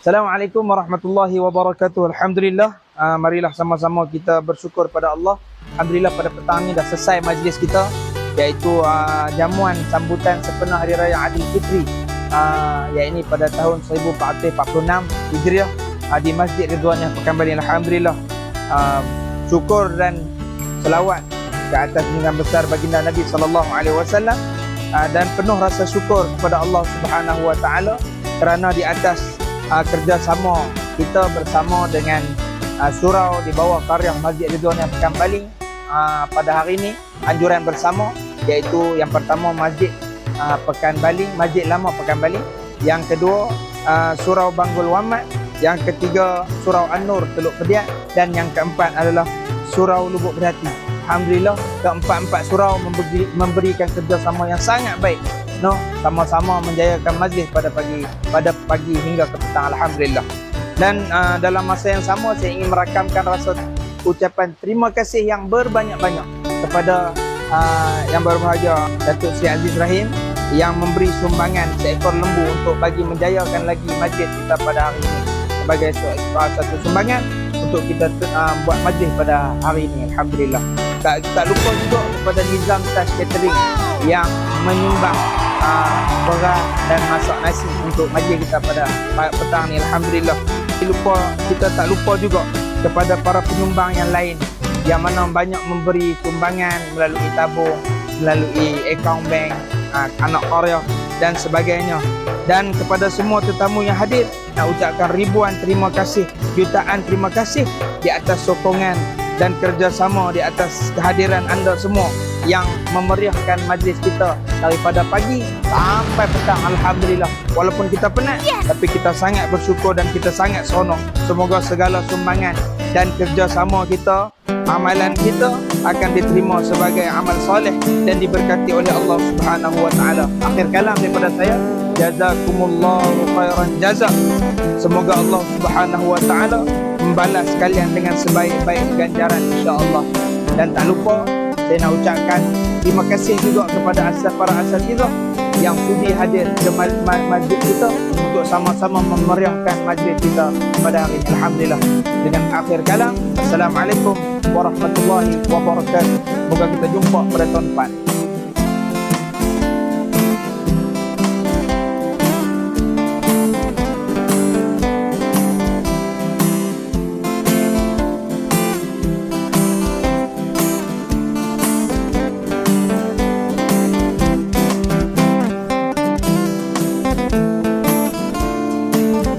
Assalamualaikum warahmatullahi wabarakatuh. Alhamdulillah, uh, marilah sama-sama kita bersyukur pada Allah. Alhamdulillah pada petang ini dah selesai majlis kita iaitu uh, jamuan sambutan sepenuh Hari Raya Aidilfitri uh, iaitu pada tahun 1446 Hijriah uh, di Masjid Ridwaniyah Pekanbaring. Alhamdulillah, uh, syukur dan selawat ke atas junjungan besar baginda Nabi sallallahu alaihi wasallam dan penuh rasa syukur kepada Allah Subhanahu wa taala kerana di atas uh, kerjasama kita bersama dengan uh, surau di bawah karya Masjid Ridwan yang Pekan Baling uh, pada hari ini anjuran bersama iaitu yang pertama Masjid uh, Pekan Baling, Masjid Lama Pekan Baling yang kedua uh, surau Banggul Wamat yang ketiga surau An-Nur Teluk Pediat dan yang keempat adalah surau Lubuk Berhati. Alhamdulillah keempat-empat surau memberi, memberikan kerjasama yang sangat baik no sama-sama menjayakan majlis pada pagi pada pagi hingga ke petang alhamdulillah. Dan uh, dalam masa yang sama saya ingin merakamkan rasa ucapan terima kasih yang berbanyak-banyak kepada uh, yang berbahagia Datuk Sri Aziz Rahim yang memberi sumbangan seekor lembu untuk bagi menjayakan lagi majlis kita pada hari ini sebagai satu sumbangan untuk kita uh, buat majlis pada hari ini alhamdulillah. Tak, tak lupa juga kepada Nizam Tas Catering yang menyumbang uh, dan masak nasi untuk majlis kita pada petang ni. Alhamdulillah. Lupa, kita tak lupa juga kepada para penyumbang yang lain yang mana banyak memberi sumbangan melalui tabung melalui akaun bank uh, anak karya dan sebagainya. Dan kepada semua tetamu yang hadir nak ucapkan ribuan terima kasih jutaan terima kasih di atas sokongan dan kerjasama di atas kehadiran anda semua yang memeriahkan majlis kita daripada pagi sampai petang Alhamdulillah walaupun kita penat yes. tapi kita sangat bersyukur dan kita sangat seronok semoga segala sumbangan dan kerjasama kita amalan kita akan diterima sebagai amal soleh dan diberkati oleh Allah Subhanahu wa taala akhir kalam daripada saya jazakumullahu khairan jazak semoga Allah Subhanahu wa taala membalas kalian dengan sebaik-baik ganjaran insya-Allah. Dan tak lupa saya nak ucapkan terima kasih juga kepada asas para asas kita yang sudi hadir ke masjid kita untuk sama-sama memeriahkan majlis kita pada hari ini. Alhamdulillah. Dengan akhir kalam, Assalamualaikum warahmatullahi wabarakatuh. Semoga kita jumpa pada tahun depan.